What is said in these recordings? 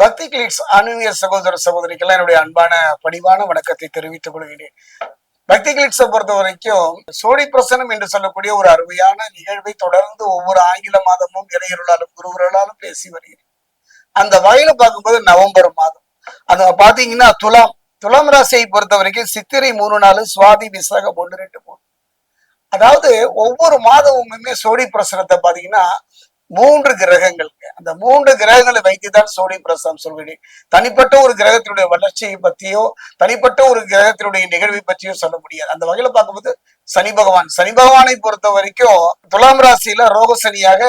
பக்தி கிளிக்ஸ் ஆன்மீக சகோதர சகோதரிக்கெல்லாம் என்னுடைய அன்பான பணிவான வணக்கத்தை தெரிவித்துக் கொள்கிறேன். பக்தி கிளிக்ஸை பொறுத்த வரைக்கும் சோழி பிரசனம் என்று சொல்லக்கூடிய ஒரு அருமையான நிகழ்வை தொடர்ந்து ஒவ்வொரு ஆங்கில மாதமும் இளைஞர்களாலும் குருவர்களாலும் பேசி வருகிறேன். அந்த வகையில பார்க்கும்போது நவம்பர் மாதம். அந்த பாத்தீங்கன்னா துலாம் துலாம் ராசியை பொறுத்த வரைக்கும் சித்திரை மூணு நாலு சுவாதி விசாகம் ஒன்று ரெண்டு மூணு. அதாவது ஒவ்வொரு மாதமுமே சோழி பிரசனத்தை பாத்தீங்கன்னா மூன்று கிரகங்கள் அந்த மூன்று கிரகங்களை வைத்துதான் சோழி பிரசாத் சொல்கிறேன் தனிப்பட்ட ஒரு கிரகத்தினுடைய வளர்ச்சியை பற்றியோ தனிப்பட்ட ஒரு கிரகத்தினுடைய நிகழ்வை பற்றியோ சொல்ல முடியாது. அந்த வகையில பார்க்கும்போது சனி பகவான் சனி பகவானை பொறுத்த வரைக்கும் துலாம் ராசியில ரோக சனியாக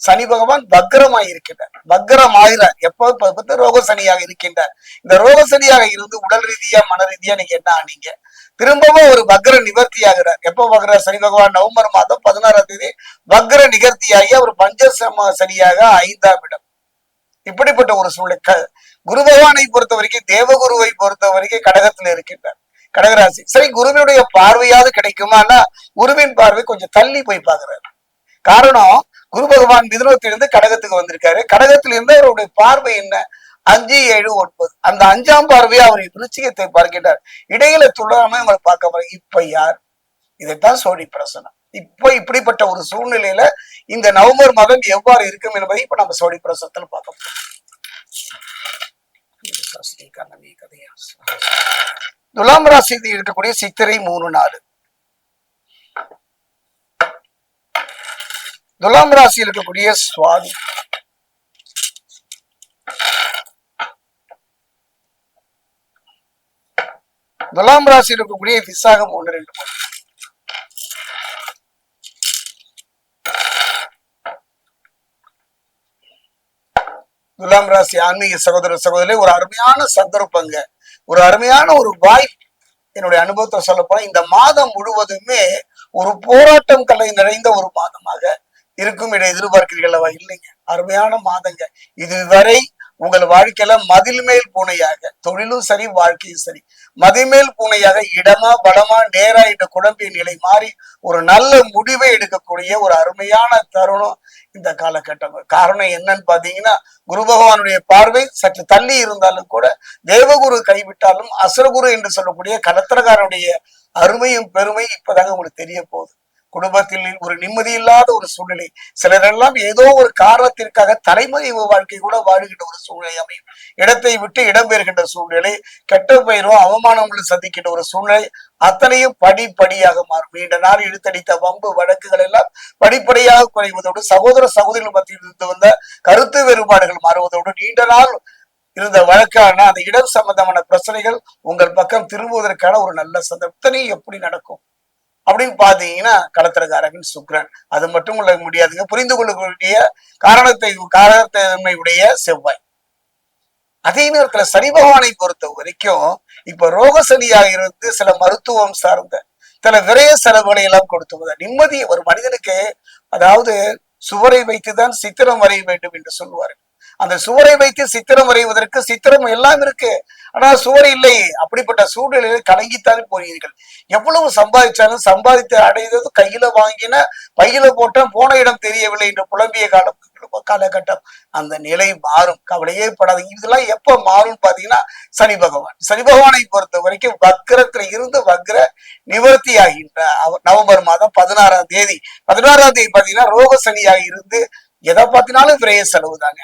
சனி பகவான் வக்ரமாய் இருக்கின்றார் வக்ரம் ஆகிறார் எப்போ? பார்த்து ரோக சனியாக இருக்கின்றார். இந்த ரோக சனியாக இருந்து உடல் ரீதியா மன ரீதியா நீங்க என்ன ஆனீங்க? திரும்பவும் ஒரு வக்ர நிவர்த்தி ஆகிறார் எப்போ வக்ர சனி பகவான் நவம்பர் மாதம் பதினாறாம் தேதி வக்ர நிகர்த்தியாகி அவர் பஞ்சசம சனியாக ஐந்தாம் இடம். இப்படிப்பட்ட ஒரு சூழ்நிலை குரு பகவானை பொறுத்த வரைக்கும் தேவகுருவை பொறுத்த வரைக்கும் கடகத்துல இருக்கின்றார். கடகராசி. சரி குருவினுடைய பார்வையாவது கிடைக்குமானா குருவின் பார்வை கொஞ்சம் தள்ளி போய் பாக்குறாரு காரணம் குரு பகவான் மிதுனத்திலிருந்து கடகத்துக்கு வந்திருக்காரு. கடகத்திலிருந்து அவருடைய பார்வை என்ன? அஞ்சு ஏழு ஒன்பது. அந்த அஞ்சாம் பார்வையை அவர் விருச்சிகத்தை பார்க்கின்றார். இடையில துள்ளாம உங்களை பார்க்க பாருங்க இப்ப யார்? இதைத்தான் சோழி பிரசனம் இப்ப இப்படிப்பட்ட ஒரு சூழ்நிலையில இந்த நவம்பர் மாதம் எவ்வாறு இருக்கும் என்பதை இப்ப நம்ம சோழி பிரசனத்துல பார்க்க போறோம். துலாம் ராசி இருக்கக்கூடிய சித்திரை மூணு நாலு. துலாம் ராசியில் இருக்கக்கூடிய சுவாதி. துலாம் ராசியில் இருக்கக்கூடிய விசாகம் ஒன்று ரெண்டு மூணு. துலாம் ராசி ஆன்மீக சகோதர சகோதரி ஒரு அருமையான சந்தர்ப்பங்க. ஒரு அருமையான ஒரு வாய்ப்பு என்னுடைய அனுபவத்தை சொல்ல போனா இந்த மாதம் முழுவதுமே ஒரு போராட்டம் கலை நிறைந்த ஒரு மாதமாக இருக்கும் இதை எதிர்பார்க்கிறீர்களவா இல்லைங்க. அருமையான மாதங்க. இதுவரை உங்கள் வாழ்க்கையில மதில் மேல் பூனையாக தொழிலும் சரி வாழ்க்கையும் சரி மதிமேல் பூனையாக இடமா பலமா நேரா என்ற குழம்பிய நிலை மாறி ஒரு நல்ல முடிவை எடுக்கக்கூடிய ஒரு அருமையான தருணம் இந்த காலகட்டம் காரணம் என்னன்னு பாத்தீங்கன்னா குரு பகவானுடைய பார்வை சற்று தள்ளி இருந்தாலும் கூட தேவகுரு கைவிட்டாலும் அசுரகுரு என்று சொல்லக்கூடிய கலத்திரகாரனுடைய அருமையும் பெருமை இப்பதாங்க உங்களுக்கு தெரிய போகுது. குடும்பத்தில் ஒரு நிம்மதி இல்லாத ஒரு சூழ்நிலை. சிலரெல்லாம் ஏதோ ஒரு காரணத்திற்காக தலைமறைவு வாழ்க்கை கூட வாழுகின்ற ஒரு சூழ்நிலை அமையும். இடத்தை விட்டு இடம்பெறுகின்ற சூழ்நிலை கெட்ட பெயரோ அவமானங்களை சந்திக்கின்ற ஒரு சூழ்நிலை அத்தனையும் படிப்படியாக மாறும். நீண்ட நாள் இழுத்தடித்த வம்பு வழக்குகள் எல்லாம் படிப்படியாக குறைவதோடு சகோதர சகோதரிகள் மத்தியில் இருந்து வந்த கருத்து வேறுபாடுகள் மாறுவதோடு நீண்ட நாள் இருந்த வழக்கான அந்த இடம் சம்பந்தமான பிரச்சனைகள் உங்கள் பக்கம் திரும்புவதற்கான ஒரு நல்ல சந்தர்ப்பத்தனை எப்படி நடக்கும்? அப்படின்னு பாத்தீங்கன்னா களத்திரக்காரகன் சுக்ரன். அது மட்டும் உள்ள முடியாதுங்க. புரிந்து கொள்ளக்கூடிய காரணத்தை காரணத்தன்மையுடைய செவ்வாய். அதே நேரத்துல சனி பகவானை பொறுத்த வரைக்கும் இப்ப ரோகசனியாக இருந்து சில மருத்துவம் சார்ந்த சில விரைய செலவுகளை எல்லாம் கொடுத்து நிம்மதி ஒரு மனிதனுக்கு அதாவது சுவரை வைத்துதான் சித்திரம் வரைய வேண்டும் என்று சொல்லுவார்கள். அந்த சுவரை வைத்து சித்திரம் வரைவதற்கு சித்திரம் எல்லாம் இருக்கு. ஆனா சுவர் இல்லை. அப்படிப்பட்ட சூழ்நிலையில் கலங்கித்தான் போகிறீர்கள் எவ்வளவு சம்பாதிச்சாலும் சம்பாதித்து அடைந்தது கையில வாங்கின பையில போட்டேன் போன இடம் தெரியவில்லை என்று புலம்பிய காலம் காலகட்டம். அந்த நிலை மாறும். கவலையே படாது. இதெல்லாம் எப்ப மாறும் பாத்தீங்கன்னா சனி பகவான். சனி பகவானை பொறுத்த வரைக்கும் வக்ரத்துல இருந்து வக்ர நிவர்த்தி ஆகின்ற அவர் நவம்பர் மாதம் பதினாறாம் தேதி. பதினாறாம் தேதி பாத்தீங்கன்னா ரோக சனியாக இருந்து எதை பார்த்தினாலும் விரைய செலவு தாங்க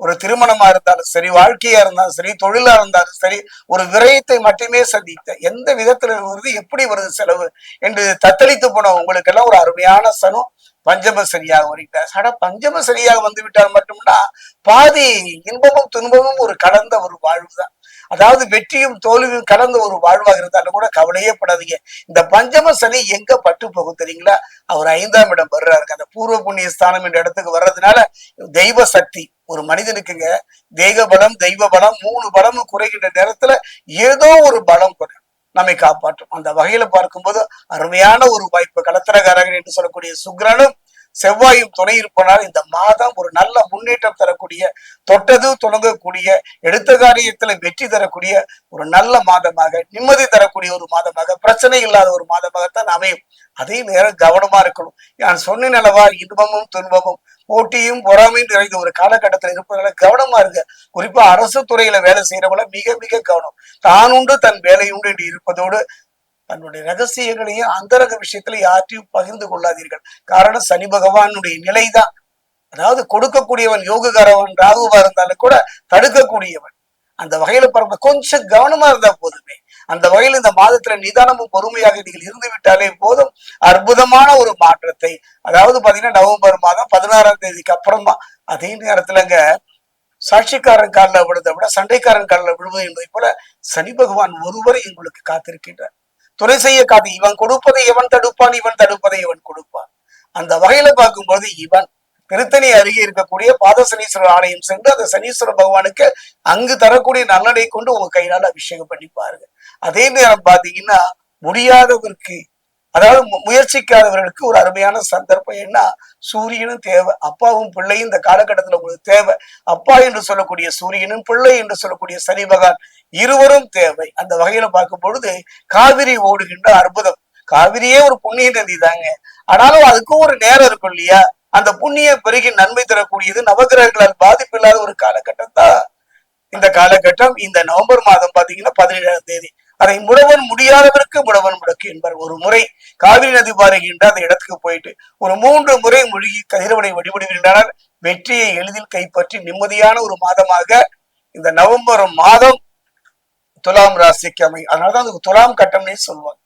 ஒரு திருமணமா இருந்தாலும் சரி வாழ்க்கையா இருந்தாலும் சரி தொழிலா இருந்தாலும் சரி ஒரு விரயத்தை மட்டுமே சந்தித்த எந்த விதத்துல வருது எப்படி வருது செலவு என்று தத்தளித்து போன உங்களுக்கெல்லாம் ஒரு அருமையான சனம் பஞ்சம சரியாக வருகிறார். ஆனா பஞ்சம சரியாக வந்து விட்டால் மட்டும்னா பாதி இன்பமும் துன்பமும் ஒரு கலந்த ஒரு வாழ்வுதான். அதாவது வெற்றியும் தோல்வியும் கலந்த ஒரு வாழ்வாக இருந்தாலும் கூட கவலையே படாதீங்க. இந்த பஞ்சம சனி எங்க பட்டு போகும் தெரியுங்களா? அவர் ஐந்தாம் இடம் வர்றாரு அந்த பூர்வ புண்ணிய ஸ்தானம் என்ற இடத்துக்கு வர்றதுனால தெய்வ சக்தி ஒரு மனிதனுக்குங்க தேக பலம் தெய்வ பலம் மூணு பலமும் குறைகின்ற நேரத்துல ஏதோ ஒரு பலம் குறை நம்மை காப்பாற்றும். அந்த வகையில பார்க்கும்போது அருமையான ஒரு வாய்ப்பு. கலத்திரகாரகன் என்று சொல்லக்கூடிய சுக்ரனும் செவ்வாயும் துணை இருப்பனால் இந்த மாதம் ஒரு நல்ல முன்னேற்றம் தரக்கூடிய தொட்டது தொடங்கக்கூடிய எடுத்த காரியத்துல வெற்றி தரக்கூடிய ஒரு நல்ல மாதமாக நிம்மதி தரக்கூடிய ஒரு மாதமாக பிரச்சனை இல்லாத ஒரு மாதமாகத்தான் அமையும். அதே நேரம் கவனமா இருக்கணும். நான் சொன்ன நிலவா இன்பமும் துன்பமும் போட்டியும் பொறாமையும் நிறைந்த ஒரு காலகட்டத்தில் இருப்பதனால கவனமா இருங்க. குறிப்பா அரசு துறையில வேலை செய்யறவங்கள மிக மிக கவனம். தான் உண்டு தன் வேலை உண்டு என்று இருப்பதோடு தன்னுடைய ரகசியங்களையும் அந்தரக விஷயத்துல யாற்றையும் பகிர்ந்து கொள்ளாதீர்கள். காரணம் சனி பகவானுடைய நிலைதான். அதாவது கொடுக்கக்கூடியவன் யோககாரவன் ராகுவா இருந்தாலும் கூட தடுக்கக்கூடியவன். அந்த வகையில பரம்ப கொஞ்சம் கவனமா இருந்தா போதுமே. அந்த வகையில் இந்த மாதத்துல நிதானமும் பொறுமையாக நீங்கள் இருந்து விட்டாலே போதும். அற்புதமான ஒரு மாற்றத்தை. அதாவது பாத்தீங்கன்னா நவம்பர் மாதம் பதினாறாம் தேதிக்கு அப்புறமா அதே நேரத்துலங்க சாட்சிக்காரன் காலில் விழுதை விட சண்டைக்காரன் காலில் விழுவது என்பதை போல சனி பகவான் ஒருவரை உங்களுக்கு காத்திருக்கின்றார். துணை செய்ய காது இவன் கொடுப்பதை இவன் தடுப்பான் இவன் தடுப்பதை இவன் கொடுப்பான். அந்த வகையில பார்க்கும்போது இவன் திருத்தணி அருகே இருக்கக்கூடிய பாத சனீஸ்வரர் ஆலயம் சென்று அந்த சனீஸ்வர பகவானுக்கு அங்கு தரக்கூடிய நல்லடை கொண்டு உங்க கையினால அபிஷேகம் பண்ணி பாருங்க. அதே நேரம் பாத்தீங்கன்னா முடியாதவருக்கு அதாவது முயற்சிக்காதவர்களுக்கு ஒரு அருமையான சந்தர்ப்பம். என்ன சூரியனும் தேவை. அப்பாவும் பிள்ளையும் இந்த காலகட்டத்துல உங்களுக்கு தேவை. அப்பா என்று சொல்லக்கூடிய சூரியனும் பிள்ளை என்று சொல்லக்கூடிய சனி பகவான் இருவரும் தேவை. அந்த வகையில பார்க்கும் பொழுது காவிரி ஓடுகின்ற அற்புதம். காவிரியே ஒரு புண்ணிய நதி தாங்க. ஆனாலும் அதுக்கும் ஒரு நேரம் இருக்கும் இல்லையா? அந்த புண்ணிய பெருகி நன்மை தரக்கூடியது நவகிரகங்களால் பாதிப்பு இல்லாத ஒரு காலகட்டம் தான். இந்த காலகட்டம் இந்த நவம்பர் மாதம் பாத்தீங்கன்னா பதினேழாம் தேதி. அதை முடவன் முடியாதவருக்கு முடவன் முடக்கு என்பார் ஒரு முறை காவிரி நதி பாருகின்ற அந்த இடத்துக்கு போயிட்டு ஒரு மூன்று முறை மூழ்கி கதிரவனை வழிபடுகின்றனர். வெற்றியை எளிதில் கைப்பற்றி நிம்மதியான ஒரு மாதமாக இந்த நவம்பர் மாதம் துலாம் ராசிக்கு அமை அதனாலதான் அதுக்கு துலாம் கட்டம்னே சொல்லுவாங்க.